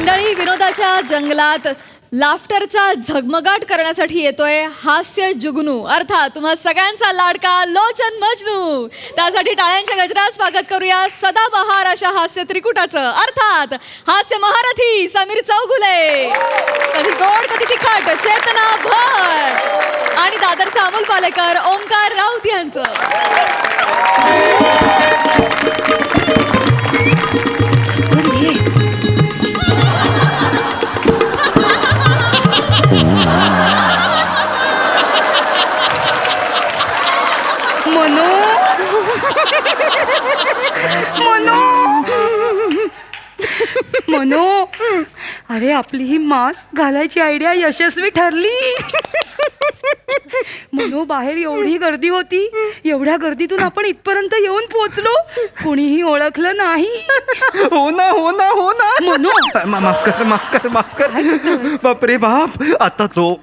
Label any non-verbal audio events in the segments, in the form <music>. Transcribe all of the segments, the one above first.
मंडळी विनोदाच्या जंगलात लाफ्टरचा झगमगाट करण्यासाठी येतोय हास्य जुगनू. अर्थात तुम्हा सगळ्यांचा लाडका लोचन मजनू. त्यासाठी टाळ्यांच्या गजरात स्वागत करूया सदाबहार अशा हास्य त्रिकुटाचं. अर्थात हास्य महारथी समीर चौगुले. कधी गोड कधी तिखट चेतना भर. आणि दादरचा अमोल पालेकर ओंकार राऊत यांचं. मनू. अरे आपली ही मास्क घालायची आयडिया यशस्वी ठरली. मनू बाहेर एवढी गर्दी होती. एवढ्या गर्दीतून आपण इथपर्यंत येऊन पोहोचलो. कोणीही ओळखलं नाही. हो ना हो ना हो ना. मनू. मा- माफ कर माफ कर माफ कर. बापरे बाप. आता तो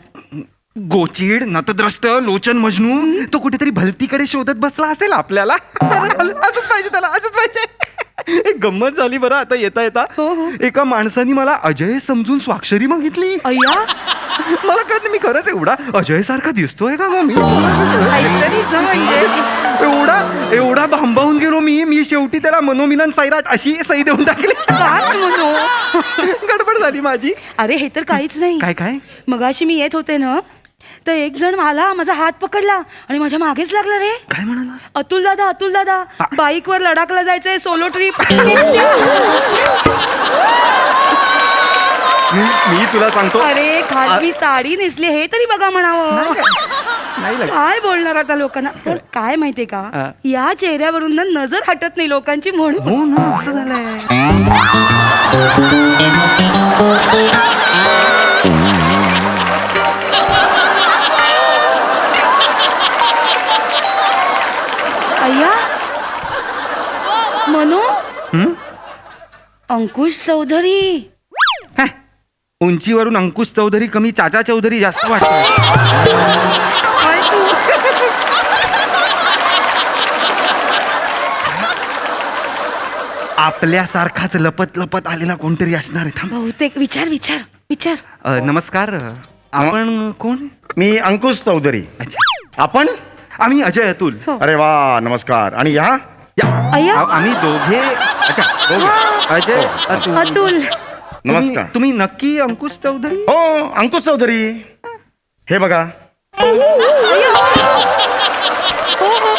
गोचीड नतद्रष्ट लोचन मजनू तो कुठेतरी भलतीकडे शोधत बसला असेल आपल्याला. असंच पाहिजे त्याला असंच पाहिजे. एक <laughs> गंमत झाली बरं आता येता येता. हो, हो. एका माणसाने मला अजय समजून स्वाक्षरी मागितली. अय्या. मला कळत मी खरंच एवढा अजय सारखा दिसतोय का मग मी? काहीतरीच म्हणजे. एवढा एवढा भांबावून गेलो मी मी शेवटी त्याला मनोमिलन सैराट अशी सही देऊन टाकली. काय मनू गडबड झाली माझी. अरे हे तर काहीच नाही. काय काय? मगाशी मी येत होते ना तर एक जण आला माझा हात पकडला आणि माझ्या मागेच लागला रे. काय म्हणाला? अतुल दादा अतुल दादा बाईक वर लडाखला जायचंय सोलो ट्रिप. मी तुला सांगतो. अरे खास मी साडी नेसली हे तरी बघा म्हणावं. काय बोलणार आता लोकांना? पण काय माहितीये. का? या चेहऱ्यावरून ना नजर हटत नाही लोकांची म्हणून. हो असं झालंय. <laughs> मनू अंकुश चौधरी. हॅ, उंचीवरून अंकुश चौधरी कमी चाचा चौधरी जास्त वाटत. काय तू? आपल्यासारखाच लपत लपत आलेला कोणतरी असणार आहे थांब. बहुतेक विचार विचार विचार. अ, नमस्कार. आपण कोण? मी अंकुश चौधरी. अच्छा. आपण? आम्ही अजय अतुल. हो. अरे वा नमस्कार. आणि ह्या? या, अय्या. आ- आम्ही दोघे अच्छा दोघे. अजय अतुल. अतुल. तुम्ही- नमस्कार. तुम्ही नक्की अंकुश चौधरी? हो अंकुश चौधरी. हे बघा. हो हो.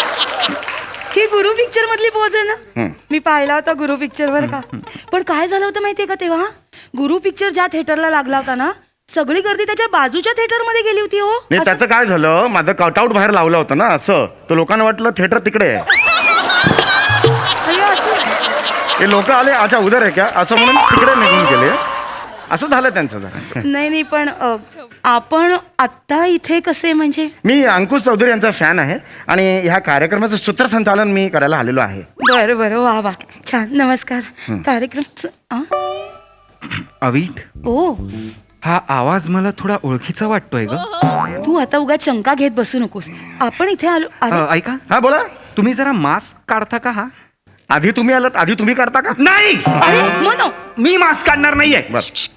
ही गुरु पिक्चर मधली पोज आहे ना? हं. मी पाहिला होता गुरु पिक्चर वर का. पण काय झालं होतं माहितीये का तेव्हा? गुरु पिक्चर ज्या थिएटरला लागला होता ना सगळी गर्दी त्याच्या बाजूच्या थिएटरमध्ये गेली होती हो. नाही असं- त्याचं काय झालं? माझं कटआउट बाहेर लावलं होतं ना असं. तर लोकांना वाटलं थिएटर तिकडे आहे. अय्यो, असं हे लोक आले अच्छा उधर आहे का? असं म्हणून तिकडे निघून गेले. असं झालं त्यांचं जरा. नाही नाही पण अ, आपण आत्ता इथे कसे म्हणजे? मी अंकुश चौधरी यांचा फॅन आहे आणि ह्या कार्यक्रमाचं सूत्रसंचालन मी करायला आलेलो आहे. बरं बरं वा वा. छान. नमस्कार. कार्यक्रम आ? अवीट ओ. हा आवाज मला थोडा ओळखीचा वाटतोय ग. तू आता उगा शंका घेत बसू नकोस. आपण इथे आलो अ, ऐका. हा बोला. तुम्ही जरा मास्क काढता का हा? आधी तुम्ही आलात आधी तुम्ही करता का? नाही! अरे मनो मी मास्क काढणार नाहीये.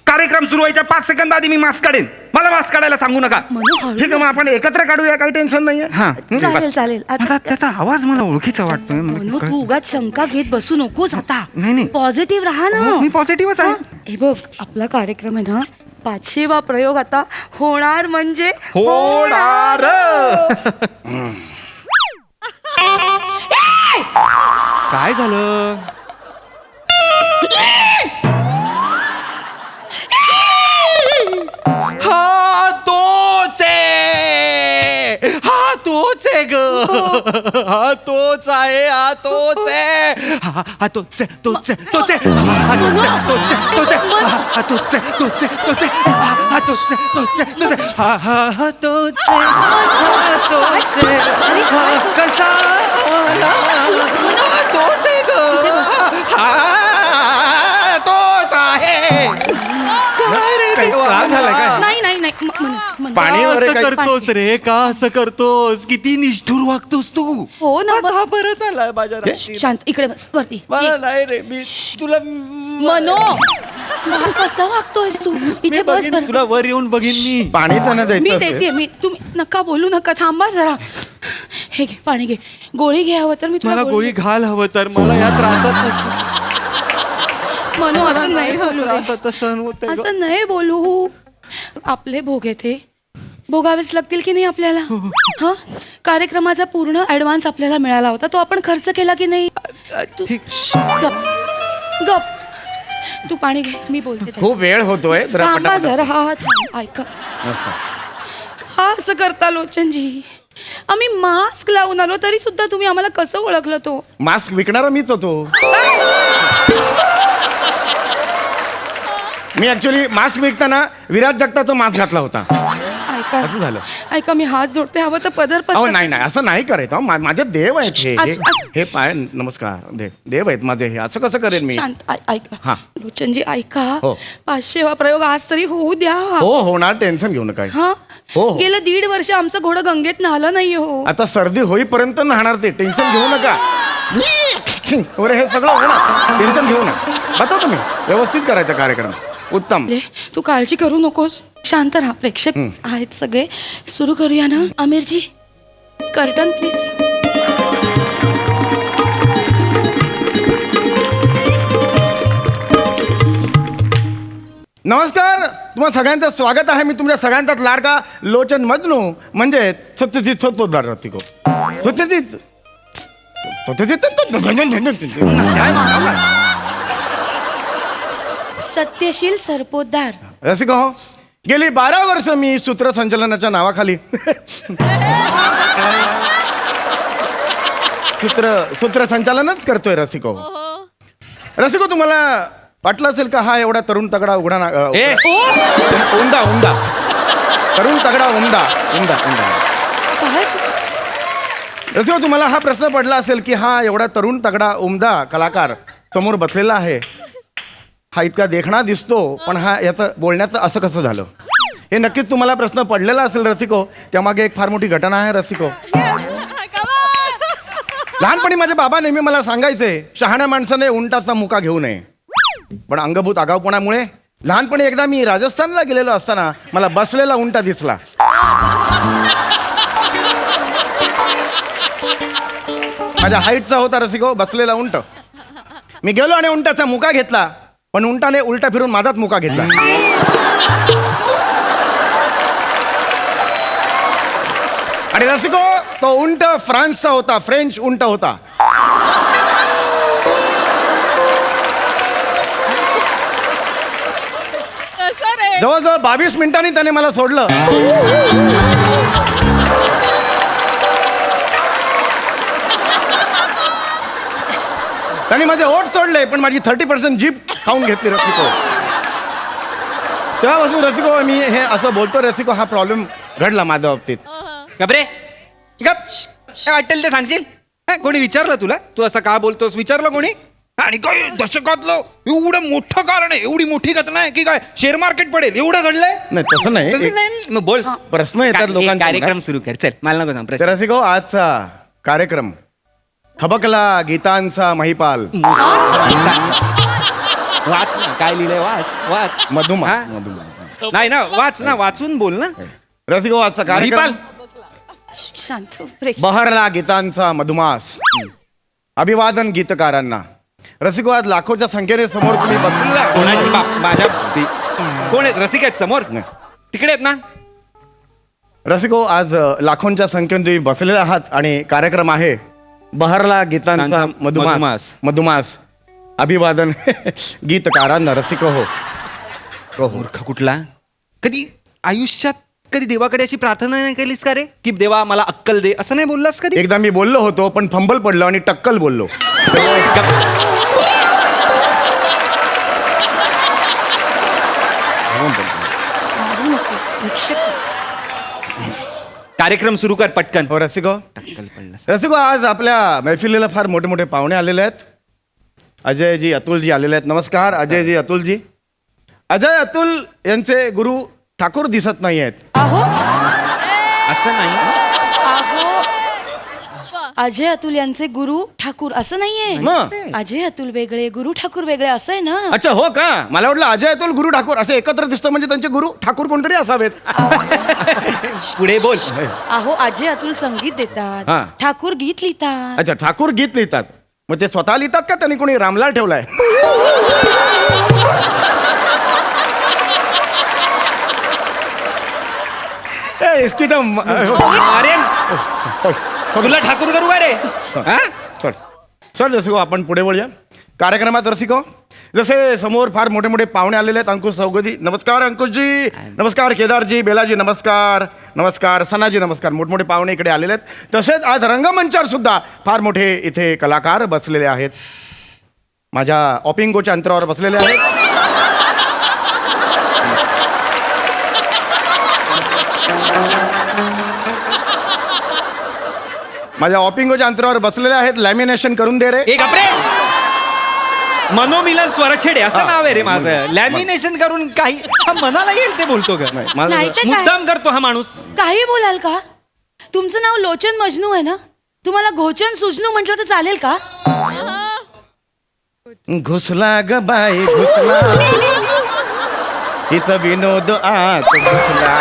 कार्यक्रम सुरू व्हायच्या पाच सेकंद आधी मी मास्क काढेन. मला मास्क काढायला सांगू नका. मनो हळू ठीक आहे मग आपण एकत्र काढूया काही टेन्शन नाहीये? हा. चालेल चालेल. आता आता त्याचा आवाज मला ओळखीचा वाटतोय मला मनू कळत- तू उगाच शंका घेत बसू नकोस आता. नाही, नाही. पॉझिटिव्ह राहा ना. हो, मी पॉझिटिव्हच आहे. हा, हे बघ आपला कार्यक्रम आहे ना पाचशेवा प्रयोग आता होणार म्हणजे होणार. <laughs> काय झालं हा तोच आहे हा तोच आहे ग हा तोच आहे हा तोच आहे हा हा तोच आहे तोच आहे तोच आहे हा तोच आहे तोच आहे तोच आहे हा तोच आहे तोच आहे तोच आहे हा तोच आहे तोच आहे तोच आहे हा हा हा तोच आहे हा तोच आहे हा कसा आला? पाणी वगैरे असं करतोस रे का असं करतोस? किती निष्ठुर वागतोस तू? हो ना, मग- हा परत आलाय माझ्या. शांत इकडे बस वरती. मला नाही रे मी तुला मनो! मला कसा वागतोयस तू? मी इथे बस बघीन बरं. तुला वर येऊन बघीन मी. पाणी त्यांना मी देते. मी तुम्ही नका बोलू नका थांबा जरा. हे घे पाणी घे. गोळी घे हवं तर मी तुला मला गोळी घाल हवं तर मला या त्रासात मनो असं नाही बोलू रे. त्रासात सहन होत असं नाही बोलू. आपले भोग येते भोगावेच लागतील की नाही आपल्याला? हा कार्यक्रमाचा पूर्ण ऍडव्हान्स आपल्याला मिळाला होता. तो आपण खर्च केला की नाही? तू- ठीक. श्श, गप. गप. तू पाणी घे मी बोलते. खूप वेळ होतोय जरा थांबा पटापट. जरा. हा हा, थांब. ऐका. का असं करता लोचनजी? आम्ही मास्क लावून आलो तरी सुद्धा तुम्ही आम्हाला कसं ओळखलं तो? मास्क विकणारा मीच होतो. मी ऍक्च्युली मास्क विकताना विराट जगताचा मास्क घातला होता. ऐका असं झालं. ऐका मी हात जोडते हवं तर पदर अहो पसर नाही नाही असं नाही करायचं अहो, मा- माझे देव आहेत हे हे- असं- हे पाय नमस्कार देव देव आहेत माझे हे असं कसं करेन मी शांत ऐ- ऐका हा. लोचनजी ऐका हो. पाचशेवा प्रयोग आज तरी होऊ द्या हो होणार टेन्शन घेऊ नका हा हो, हो. गेलं दीड वर्ष आमचं घोडं गंगेत नाहलं नाही हो आता सर्दी होईपर्यंत नाहणार ते टेन्शन घेऊ नका बरं हे सगळं होणार टेन्शन घेऊ नका बघा तुम्ही व्यवस्थित करायचा कार्यक्रम उत्तम ले, तू काळजी करू नकोस शांत राहा प्रेक्षक आहेत सगळे सुरू करूया ना आमिरजी कर्टन प्लीज नमस्कार तुम्हा सगळ्यांचं स्वागत आहे मी तुमच्या सगळ्यांचाच लाडका लोचन मजनू म्हणजे सत्यजित सत्तोद्धार रतिको सत्यजित सत्यजित सत्यशील सरपोतदार. रसिको हो गेली बारा वर्ष मी सूत्रसंचलनाच्या नावाखाली. सूत्र सूत्रसंचालनच करतोय रसिको. रसिको तुम्हाला वाटलं असेल का हा एवढा तरुण तगडा उघडा ना अ, ए उमदा उमदा तरुण तगडा उमदा उमदा उमदा काय? रसिको तुम्हाला हा प्रश्न पडला असेल की हा एवढा तरुण तगडा उमदा कलाकार समोर बसलेला आहे. हा इतका देखणा दिसतो पण हा याचं बोलण्याचं असं कसं झालं? हे नक्कीच तुम्हाला प्रश्न पडलेला असेल रसिको. त्यामागे एक फार मोठी घटना आहे रसिको. लहानपणी माझ्या बाबा नेहमी मला सांगायचे शहाण्या माणसाने उंटाचा मुका घेऊ नये. पण अंगभूत आगावपणामुळे लहानपणी एकदा मी राजस्थानला गेलेलो असताना मला बसलेला उंटा दिसला. माझ्या हाईटचा होता रसिको बसलेला उंट. मी गेलो आणि उंटाचा मुका घेतला. पण उंटाने उलटा फिरून माझाच मुका घेतला. आणि रसिको तो उंट फ्रान्सचा होता फ्रेंच उंट होता. जवळजवळ बावीस मिनिटांनी त्याने मला सोडलं. त्यांनी माझे ओट सोडले पण माझी थर्टी पर्सेंट जीप खाऊन घेतली रसिको. तेव्हापासून रसिको मी हे असं बोलतो रसिको हा प्रॉब्लेम घडला माझ्या बाबतीत. गबरे गप काय वाटेल ते सांगशील? हा, कोणी विचारलं तुला? तू असं का बोलतोस? विचारलं कोणी? आणि काय दशकातलं एवढं मोठं कारण आहे एवढी मोठी घटना आहे की काय? शेअर मार्केट पडेल एवढं घडलंय? नाही तसं नाही. तसं एक नाही? मग बोल. प्रश्न येतात का- लोकांच्या एक कार्यक्रम. सुरू कर. चल मला नको सांग तर प्रश्न रसिको आजचा कार्यक्रम हबकला गीतांचा महिपाल. वाच ना काय लिहिलंय वाच वाच. मधुमा हा? मधुमा. नाही ना वाच ना वाचून बोल ना. रसिको आजचा महिपाल. कार्यक्रम शांत हो, प्रेक्षक बहरला गीतांचा मधुमास. अभिवादन गीतकारांना. रसिको आज लाखोच्या संख्येने समोर तुम्ही कोणाची बाप? माझ्या बी- कोण आहेत? रसिक आहेत समोर. तिकडे आहेत ना? रसिको आज अ, लाखोंच्या संख्येने तुम्ही बसलेले आहात आणि कार्यक्रम आहे. बहरला गीतांचा गीतांचा मधुमास. मधुमास. मधुमास. अभिवादन. <laughs> गीतकारांना रसिको हो हो हो मूर्ख कुठला? कधी आयुष्यात कधी देवाकडे अशी प्रार्थना नाही केलीस का रे? की देवा मला अक्कल दे. असं नाही बोललास कधी? एकदा मी बोललो होतो पण फंबल पडलो आणि टक्कल बोललो. नकोस प्रेक्षक कार्यक्रम सुरू कर पटकन. हो रसिको. टक्कल पडलास रसिको आज आपल्या मैफिलीला फार मोठे मोठे पाहुणे आलेले आहेत. अजयजी अतुलजी आलेले आहेत. नमस्कार अजयजी अतुलजी. अजय अतुल यांचे गुरु ठाकूर दिसत नाही आहेत आहो असं नाही. अजय अतुल यांचे गुरु ठाकूर असं नाहीये. मग? अजय अतुल वेगळे गुरु ठाकूर वेगळे असं आहे ना? अच्छा हो का? मला वाटलं अजय अतुल गुरु ठाकूर असे एकत्र दिसतं म्हणजे त्यांचे गुरु ठाकूर कोणतरी असावेत. <laughs> पुढे बोल. अहो अजय अतुल संगीत हा. देतात ठाकूर गीत लिहितात. अच्छा ठाकूर गीत लिहितात. मग ते स्वतः लिहितात का त्यांनी कोणी रामलाल ठेवलाय? <laughs> ए, इसकी तो म- अरे <laughs> तुला ठाकूर करू का रे? हा? चल. चल रसिको आपण पुढे वळूया. कार्यक्रमात रसिको जसे समोर फार मोठे मोठे पाहुणे आलेले आहेत अंकुश चौगदी नमस्कार अंकुशजी. नमस्कार केदारजी बेलाजी नमस्कार. नमस्कार सनाजी नमस्कार. मोठमोठे पाहुणे इकडे आलेले आहेत. तसेच आज रंगमंचावर सुद्धा फार मोठे इथे कलाकार बसलेले आहेत. माझ्या ऑपिंगोच्या अंतरावर बसलेले आहेत. माझ्या ऑपिंगोच्या अंतरावर बसलेले आहेत. लॅमिनेशन करून दे रे. एक मनोमिलन स्वरछेडे असं नाव आहे रे माझं. लॅमिनेशन करून काही हा मनाला येईल ते बोलतो मला- नाही तर काय? मुद्दाम करतो हा माणूस. काही बोलाल का? तुमचं नाव लोचन मजनू आहे ना? तुम्हाला घोचन सुजनू म्हटलं तर चालेल का? घुसला ग बाई घुसला. <laughs> इथं विनोद आत घुसला.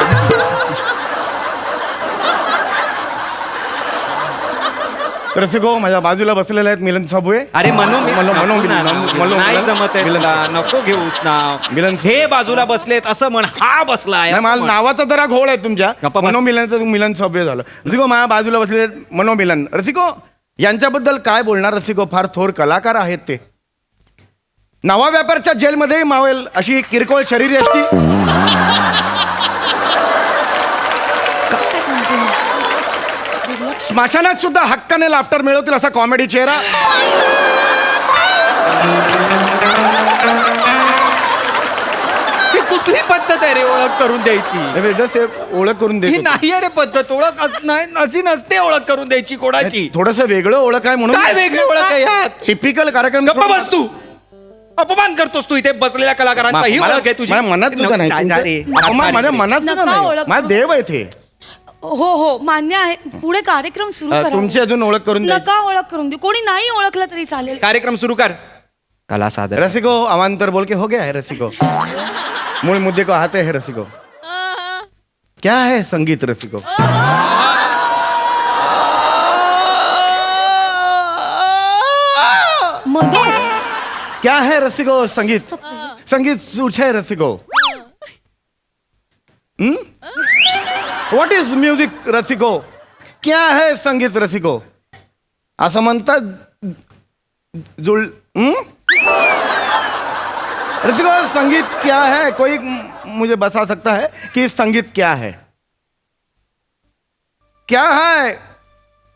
रसिको माझ्या बाजूला बसलेले आहेत मिलन साबुळे. अरे मनो मनो- ना, नाही मिलन- जमत आहे मिलन- तुला, नको घेऊस नाव मिलन- हे बाजूला बसलेत असं म्हण हा बसलाय नाही असं मला म्हण. नावाचा जरा घोळ आहे तुमच्या. गप्पा बस. मनोमिलनचं मिलन सभ्य झालं. रसिको माझ्या बाजूला बसलेले आहेत मनोमिलन रसिको यांच्याबद्दल काय बोलणार रसिको? फार थोर कलाकार आहेत ते. नवा व्यापारच्या जेलमध्येही मावेल अशी किरकोळ शरीर असती स्मशानात सुद्धा हक्काने लाफ्टर मिळवतील असा कॉमेडी चेहरा. ही कुठली पद्धत आहे रे ओळख करून द्यायची? ओळख करून ही देतो नाही आहे रे पद्धत ओळख अस- नाही अशी नसते ओळख करून द्यायची कोणाची. थोडस वेगळं ओळख आहे म्हणून काय वेगळी ओळख आहे यात? टिपिकल कार्यक्रम गप्पा बस तू. अपमान करतोस तू इथे बसलेल्या कलाकारांचा. ही ओळख आहे तुझी. माझ्या मनात सुद्धा नाही अपमान माझ्या मनात सुद्धा नका नाही. ओळख माझा. देव आहे ते. हो हो मान्य आहे. पुढे कार्यक्रम सुरू अ, करा. तुमची अजून ओळख करून द्यायची. नका ओळख करून देऊ. कोणी नाही ओळखलं तरी चालेल. कार्यक्रम सुरू कर. कला सादर. रसिको अवान्तर बोल के हो गया है रसिको. मूल मुद्दे को आते हैं रसिको. क्या है संगीत रसिको? मधु क्या है रसिको संगीत? संगीत सूच है रसिको व्हॉट इज़ म्यूज़िक रसिको क्या है संगीत रसिको असं म्हणतात हम्म? रसिको संगीत क्या है? कोई मुझे बता सकता है कि संगीत क्या है? क्या है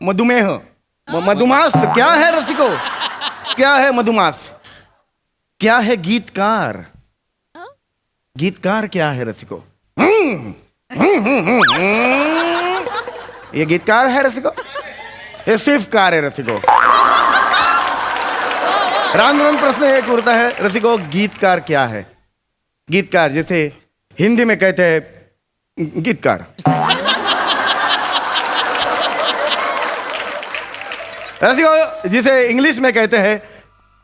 मधुमेह? मधुमास क्या है रसिको क्या है मधुमास? क्या है गीतकार? गीतकार क्या है रसिको ये गीतकार है रसिको? ये सिर्फ़ कार है रसिको। राम राम प्रश्न एक उड़ता है रसिको गीतकार क्या है? गीतकार जैसे हिंदी में कहते हैं गीतकार। रसिको जिसे इंग्लिश में कहते हैं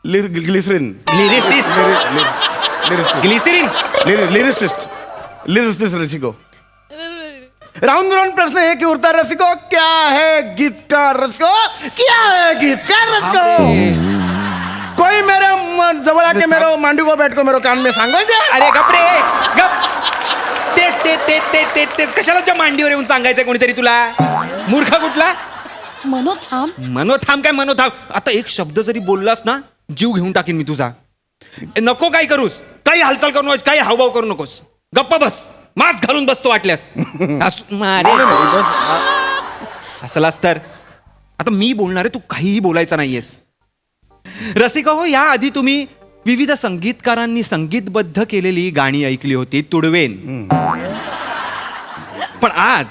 glycerin. Lyricist. Glycerin. Lyricist. Lyricist रसिको। Round round प्रश्न है कि उड़ता रसिको क्या है? गीतकार रसिको क्या है? गीतकार रसिको कोई मेरे जवळ आके मेरे मांडू को बैठ को मेरे कान में सांगो अरे गप रे गप। ते ते ते ते ते तेच कशाला तुझ्या मांडीवर येऊन सांगायचं कोणीतरी तुला? मूर्ख कुठला? मनोथाम? मनोथाम काय मनोथाम? आता एक शब्द जरी बोललास ना जीव घेऊन टाकीन मी तुझा. नको काय करूस. काही हालचाल करू नकोस काही हावभाव करू नकोस. गप्प बस. मास्क घालून बसतो वाटल्यास. असू- मारे. असलास तर. आता मी बोलणार आहे तू काहीही बोलायचं नाहीयेस. रसिका हो या आधी तुम्ही विविध संगीतकारांनी संगीतबद्ध केलेली गाणी ऐकली होती तुडवेन. पण आज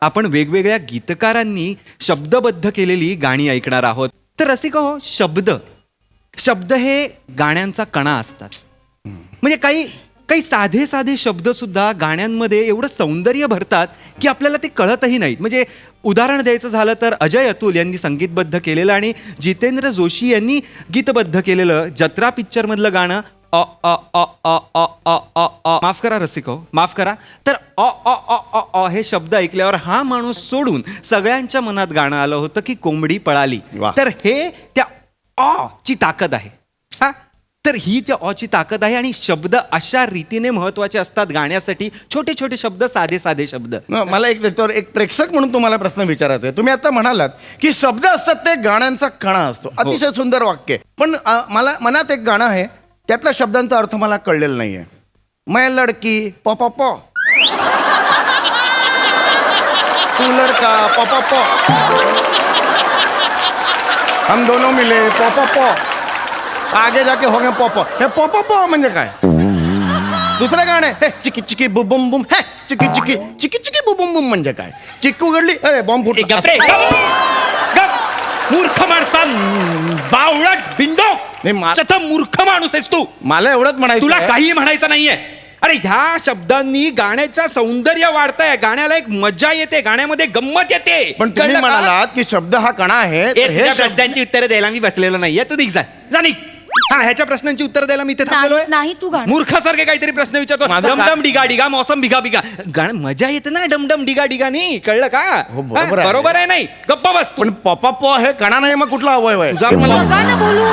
आपण वेगवेगळ्या गीतकारांनी शब्दबद्ध केलेली गाणी ऐकणार आहोत. तर रसिका हो शब्द. शब्द हे गाण्यांचा कणा असतात. म्हणजे काही काही साधे साधे शब्द सुद्धा गाण्यांमध्ये एवढं सौंदर्य भरतात की आपल्याला ते कळतही नाहीत. म्हणजे उदाहरण द्यायचं झालं तर अजय अतुल यांनी संगीतबद्ध केलेलं आणि जितेंद्र जोशी यांनी गीतबद्ध केलेलं जत्रा पिक्चरमधलं गाणं अ अ अ अ अ अ अ अ. माफ करा रसिको माफ करा. तर अ अ अ अ अ हे शब्द ऐकल्यावर हा माणूस सोडून सगळ्यांच्या मनात गाणं आलं होतं की कोंबडी पळाली. तर हे त्या अ ची ताकद आहे. तर ही त्या अ ची ताकद आहे आणि शब्द अशा रीतीने महत्त्वाचे असतात गाण्यासाठी. छोटे छोटे शब्द साधे साधे शब्द. न, मला एक त्याच्यावर एक प्रेक्षक म्हणून तुम्हाला प्रश्न विचारायचा आहे. तुम्ही आता म्हणालात की शब्द असतात ते गाण्यांचा कणा असतो. अतिशय सुंदर वाक्य आहे. पण अ, मला मनात एक गाणं आहे. त्यातल्या शब्दांचा अर्थ मला कळलेला नाहीये. मैं लडकी प प प. तू लडका प प प. हम दोनों मिले प प प. आगे जाके हो गए प प हे प प प म्हणजे काय? दुसरं गाणं हे चिकी चिकी बु बुम बुम। हे चिकी चिकी चिकी चिकी बु बुम बुम म्हणजे काय? चिक्कू घडली अरे बॉम्ब गप. मूर्ख माणसा बावळट बिंडो. शत मूर्ख माणूस आहेस तू. मला एवढंच म्हणायचं तुला. काही म्हणायचं नाहीये. अरे ह्या शब्दांनी गाण्याचं सौंदर्य वाढतंय. गाण्याला एक मजा येते. गाण्यामध्ये गंमत येते. पण तुम्ही? म्हणालात की शब्द हा कणा आहे हे तुझ्या शब्द- प्रश्नांची उत्तरं द्यायला मी बसलेलो नाहीये. तू निघ जा निघ. हा ह्याच्या प्रश्नांची उत्तर द्यायला मी इथे नाही- थांबलोय नाही तू गाणं. मूर्खासारखे काहीतरी प्रश्न विचारतो माझं डमडम डिगा डिगा मौसम बिगा बिगा गाणं मजा येते ना डमडम डिगा डिगा नी. कळलं का? हो, बरोबर हा, आहे. बरोबर आहे नाही. गप्पा बस तू. पण पपा प हे कणा नाही मग कुठला अवयव आहे? तुझा हे मला नका ना बोलू.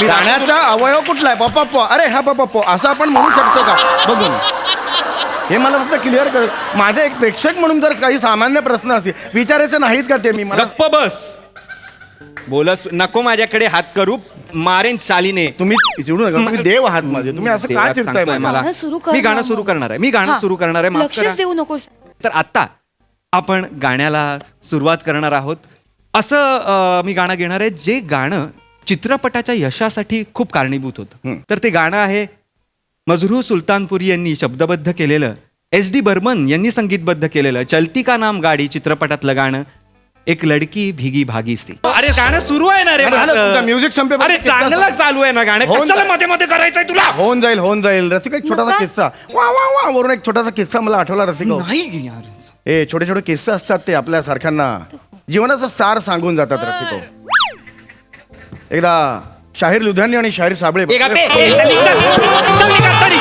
मी गाण्याचा अवयव कुठला आहे? पपा प अरे हा पपा प असं आपण म्हणू शकतो का? बघून. हे मला फक्त क्लिअर कर. माझे एक प्रेक्षक म्हणून जर काही सामान्य प्रश्न असतील विचारायचे नाहीत का ते मी? मला गप्प बस. बोलत नको माझ्याकडे हात करू. मारेन शालीने. तुम्ही चिडू नका तुम्ही देव आहात माझे. तुम्ही असं का देवात चिडताय सांगतोय मला? गाणं सुरू कर मी ना गाणं मग. सुरू करणार आहे. मी गाणं हा. सुरू करणार आहे. माफ लक्षच करा. देऊ नकोस. तर आता आपण गाण्याला सुरुवात करणार आहोत. असं अं, मी गाणं घेणार आहे जे गाणं चित्रपटाच्या यशासाठी खूप कारणीभूत होतं. तर ते गाणं आहे मजरू सुलतानपुरी यांनी शब्दबद्ध केलेलं एस डी बर्मन यांनी संगीतबद्ध केलेलं चलती का नाम गाडी चित्रपटातलं गाणं. एक लडकी भिगी भागी सी. अरे गाणं सुरू आहे ना रे अरे, माझं. तुझं music संपेपर्यंत अरे किस्सा चांगलं चालू आहे ना गाणं? होऊन कशाला. मध्ये मध्ये करायचंय तुला? होऊन जाईल होऊन जाईल. रसिका एक छोटासा. किस्सा. वा वा वा वरून एक छोटासा किस्सा मला आठवला रसिका नाही यार. हे छोटे छोटे किस्से असतात ते आपल्या सारख्यांना. जीवनाचा सार सांगून जातात रसिको एकदा शाहीर लुधियानी आणि शाहीर साबळे ए. ए, चल. चल निघ आता, निघ.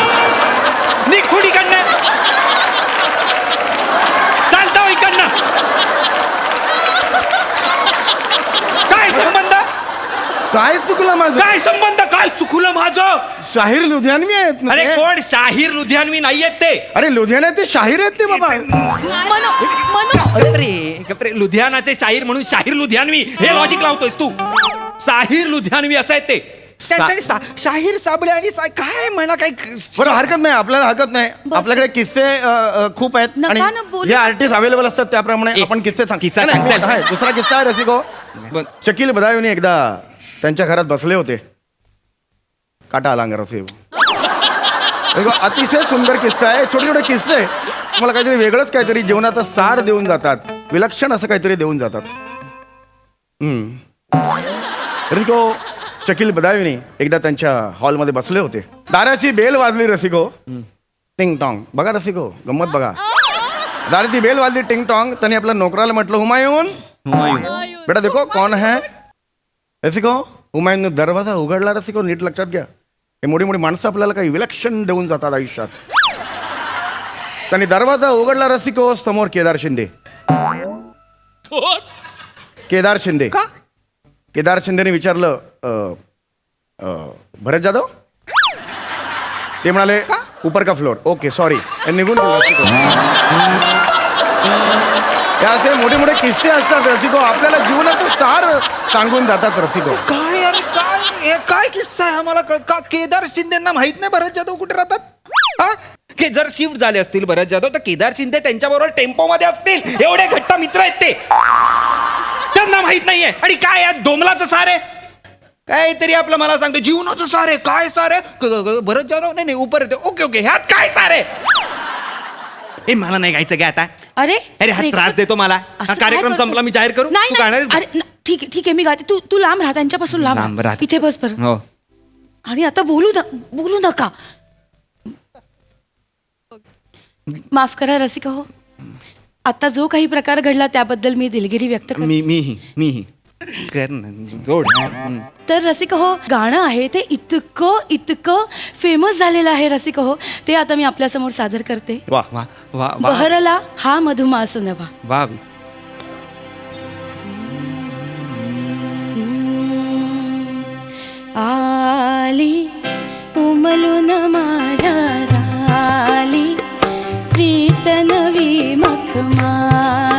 निघ खुड इकडनं. चालता हो इकडनं. काय संबंध काय चुकलं माझं? काय संबंध? काय चुकलं माझं? शाहीर लुधियानवी आहेत ना अरे ते. कोण? शाहीर लुधियानवी नाहीयेत ते. अरे लुधियाना ते शाहीर आहेत ते बाबा. मनो मनो गप्रे गप्रे लुधियानाचे शाहीर म्हणून शाहीर लुधियानवी. हे लॉजिक लावतोयस तू. शाहीर लुधियानवी असं आहेत ते. त्यांच्याकडे सा- शाहीर साबळे आणि सा- काय म्हणा काय बरं हरकत नाही आपल्याला हरकत नाही. आपल्याकडे किस्से अ, अ, खूप आहेत. नका आणि ना बोलू. जे आर्टिस्ट अवेलेबल असतात त्याप्रमाणे आपण किस्से सांग किस्सा नाही, सांग, नाही, आहे. दुसरा किस्सा आहे रसिको. ब- शकील बदायुनी एकदा त्यांच्या घरात बसले होते. काटा आला असे एक अतिशय सुंदर किस्सा आहे छोटे छोटे किस्से. मला काहीतरी वेगळंच काहीतरी जीवनाचा सार देऊन जातात. विलक्षण असं काहीतरी देऊन जातात. हम्म. रसिको शकील बदायुनी एकदा त्यांच्या हॉलमध्ये बसले होते. दाराची बेल वाजली रसिको. टिंग टॉंग. बघा रसिको गंमत बघा. दाराची बेल वाजली टिंग टॉंग. त्यांनी आपल्या नोकराला म्हटलं हुमायून. हुमायून. बेटा देखो कौन है? रसिको हुमायून दरवाजा उघडला रसिको नीट लक्षात घ्या. हे मोठी मोठी माणसं आपल्याला काही विलक्षण देऊन जातात आयुष्यात. त्यांनी दरवाजा उघडला रसिको समोर केदार शिंदे. केदार शिंदे. का? केदार शिंदेने विचारलं अ, अ, भरत जाधव? ते म्हणाले उपर का फ्लोर ओके सॉरी निघून गेले. हे असे मोठे मोठे किस्से असतात रसिको आपल्याला जीवनाचं सार सांगून जातात रसिको. काय अरे काय हे काय किस्सा आहे? आम्हाला कळ का केदार शिंदेना माहीत नाही भरत जाधव कुठे राहतात? हा? की जर शिफ्ट झाले असतील भरत जाधव तर केदार शिंदे त्यांच्याबरोबर टेम्पो मध्ये असतील. एवढे घट्ट मित्र आहेत ते. त्यांना माहीत नाहीये. आणि काय यात? डोमलाचं सार आहे. काहीतरी आपलं मला सांगतो. जीवनाचं सार आहे. काय सार आहे? भरत जाधव? नाही नाही उपर येते. Okay okay. ह्यात काय सार हे मला नाही घ्यायचं काय आता. अरे अरे हा त्रास देतो मला. हा कार्यक्रम संपला मी जाहीर करू? नाही, अरे, ठीक आहे ठीक आहे मी गाते. तू तू लांब राहा त्यांच्यापासून लांब लांब राहा. इथे बस बर. हो. आणि आता बोलू ना बोलू नका. माफ करा रसिका हो. आता जो काही प्रकार घडला त्याबद्दल मी दिलगिरी व्यक्त करते. मी मीही मीही. कर ना जोड. हम्म. तर रसिका हो गाणं आहे ते इतकं इतकं फेमस झालेलं आहे रसिका हो ते आता मी आपल्यासमोर सादर करते. वा वा वा वा. बहरला हा मधुमास नवा. वा. आली उमलून माझ्या दाली प्रीत नवी मखमाली.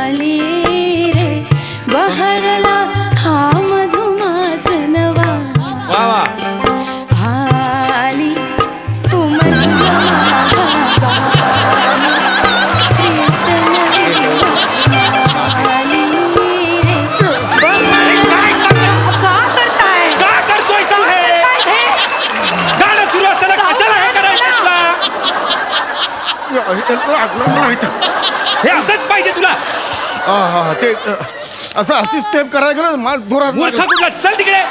हे असंच पाहिजे तुला. हा, हा, ते अ, असं अशी स्टेप करायला गेलं माल जोरात मूर्ख कुठला? चल तिकडे.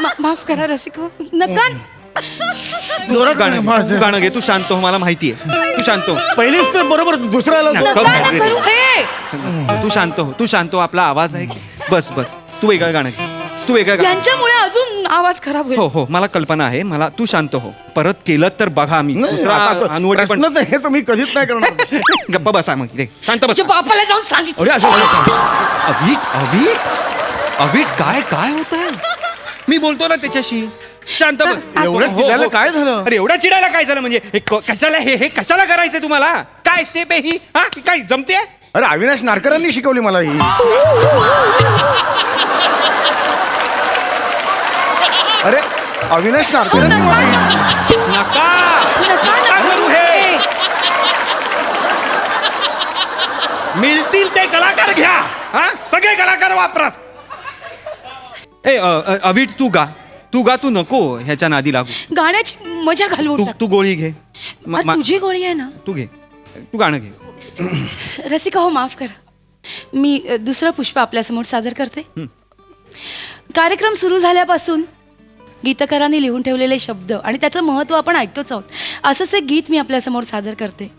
मा- माफ करा रसिक नका. जोरात गाणं तू गाणं घे. तू शांत हो मला माहितीये तू शांत हो. पहिली स्टेप बरोबर दुसऱ्याला नका. जोर- नका ना करू. हे. तू शांत हो तू शांत हो. आपला आवाज आहे की? बस बस. तू वेगळं गाणं घे. तू वेगळं यांच्यामुळे अजून आवाज खराब होईल. हो हो मला कल्पना आहे मला तू शांत हो. परत केलं तर बघा आम्ही. नाही, दुसरा आता अनुवटी पण प्रश्न तर हे तर मी कधीच नाही करणार. <laughs> गप्पा बसा मग इथे. शांत बस. तुझ्या बापाला जाऊन सांगितलं अरे असं- अभिक अभिक अभिक काय काय होत मी बोलतो ना त्याच्याशी. शांत बस. एवढं हो, चिडायला हो. काय झालं? अरे एवढं चिडायला काय झालं? म्हणजे हे क- कशाला हे हे कशाला करायचंय तुम्हाला? काय स्टेप आहे ही? हा? ही काय जमते अरे अविनाश नारकरांनी शिकवली मला ही. <laughs> अरे अविनाश नारकरांनी मला नका. नका. नका ना करू हे. मिळतील ते कलाकार घ्या. हा? सगळे कलाकार वापरास. ए अ, अ, अविट तू गा. तू गा तू नको ह्याच्या नादी लागू. गाण्याची मजा घालवून तू टाक. तू गोळी घे. म- अरे, मा- तुझी गोळी आहे ना? तू घे. तू गाणं घे. रसिका हो माफ करा. मी अ, दुसरं पुष्प आपल्यासमोर सादर करते. कार्यक्रम सुरू झाल्यापासून गीतकारांनी लिहून ठेवलेले शब्द आणि त्याचं महत्त्व आपण ऐकतोच आहोत. असंच एक गीत मी आपल्यासमोर सादर करते.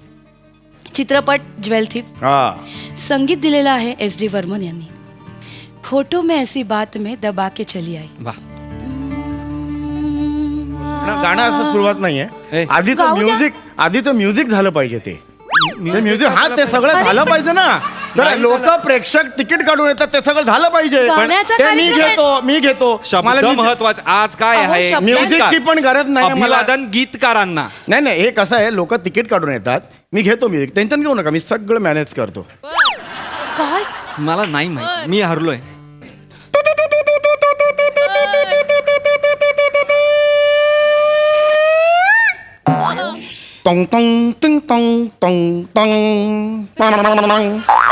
चित्रपट ज्वेल थिप हा. संगीत दिलेलं आहे एस डी वर्मन यांनी. फोटो में ऐसी बात में दबा के चली आई. गाणं असं सुरुवात. नाहीये. आधीचं गाऊ द्या. म्युझिक आधीचं म्युझिक झालं पाहिजे ते. ते म्युझिक हा ते सगळं झालं पाहिजे ना. तर नाही लोक. प्रेक्षक तिकीट काढून येतात ते सगळं झालं पाहिजे. गाण्याचा ते मी कार्यक्रम आहे. घेतो मी घेतो. शब्द मला महत्त्वाचा आज काय अहो, आहे? शब्द- म्युझिकची पण गरज नाही मला. अभिवादन गीतकारांना. नाही नाही हे कसं आहे लोक तिकीट काढून येतात. मी घेतो म्युझिक. टेन्शन घेऊ नका मी सगळं मॅनेज करतो. काय? मला नाही माहिती. मी हरलोय.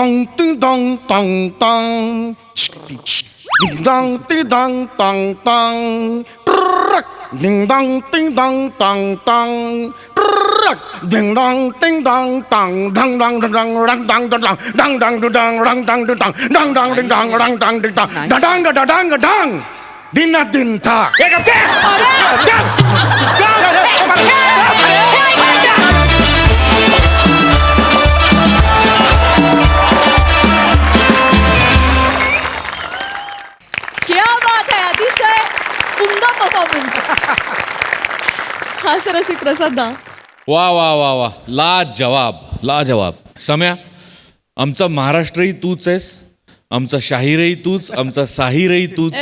dong, ding dong, dong dong. Ding dong, ding dong, dong dong. Ding dong, ding dong, dong dong. Ding dong, ding dong, dong dong dong dong dong dong dong dong dong dong dong dong dong dong dong dong dong dong ding dong dong dong ding dong da dang da dang da dang. Dinna din ta. ए, गप घे! गप! गप! क्या performance हा सरसी प्रसाद दा वा वा वा वा. ला जवाब ला जवाब सम्या आमचा महाराष्ट्रही तूच आहेस आमचा शाहीरही तूच आमचा साहिरही तूच.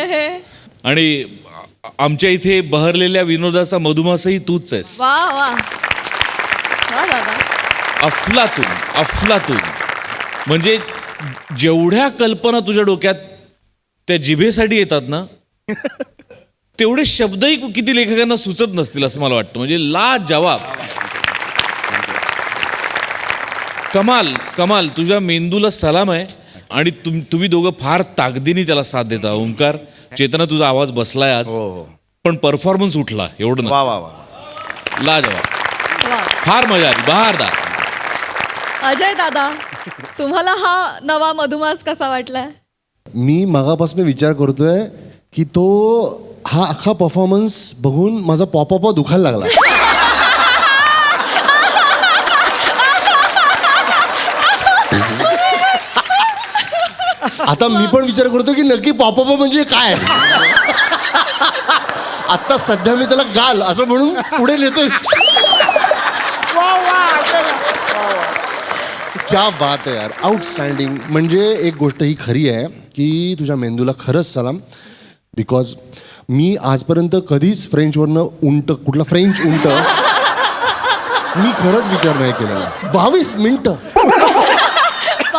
आणि आमच्या इथे बहरलेल्या विनोदाचा मधुमासही तूच आहेस. वा वा. वा दादा. अफलातून अफलातून. म्हणजे जेवढ्या कल्पना तुझ्या डोक्यात त्या जिभेसाठी येतात ना <laughs> तेवढे शब्दही किती लेखकांना सुचत नसतील असं मला वाटतं. म्हणजे ला जवाब कमाल कमाल. तुझ्या मेंदूला सलाम आहे आणि तुम तुम्ही दोघं फार ताकदीने त्याला साथ देता. ओंकार चेतना तुझा आवाज बसलाय आज. हो हो. पण परफॉर्मन्स उठला. एवढं ना वा वा वा. ला जवाब फार मजा आली. बहारदार अजय दादा तुम्हाला हा नवा मधुमास कसा वाटलाय? मी मागापासून विचार करतोय की तो हा अख्खा परफॉर्मन्स बघून माझा पॉपॉपा दुखायला लागला. आता मी पण विचार करतो की नक्की पॉपॉपा म्हणजे काय? आता सध्या मी त्याला गाल असं म्हणून पुढे नेतोय. क्या बात आहे यार. आउटस्टँडिंग म्हणजे एक गोष्ट ही खरी आहे की तुझ्या मेंदूला खरंच सलाम. बिकॉज मी आजपर्यंत कधीच फ्रेंचवरनं उंट कुठला फ्रेंच उंट मी खरंच विचार नाही केलेला. बावीस मिनिटं.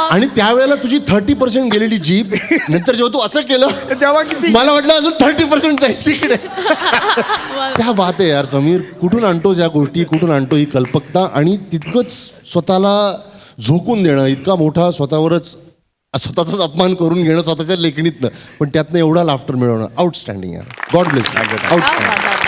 आणि त्यावेळेला तुझी थर्टी पर्सेंट गेलेली जीप नंतर जेव्हा तू असं केलं तेव्हा किती? मला वाटलं अजून थर्टी पर्सेंट जाईल तिकडे. त्या बात आहे यार समीर कुठून आणतोस या गोष्टी कुठून आणतो ही कल्पकता? आणि तितकंच स्वतःला झोकून देणं इतका मोठा स्वतःवरच स्वतःचाच अपमान करून घेणं स्वतःच्या लेखणीतनं पण त्यातनं एवढा लाफ्टर मिळवणं आउटस्टँडिंग यार गॉड ब्लेस आउटस्टँडिंग.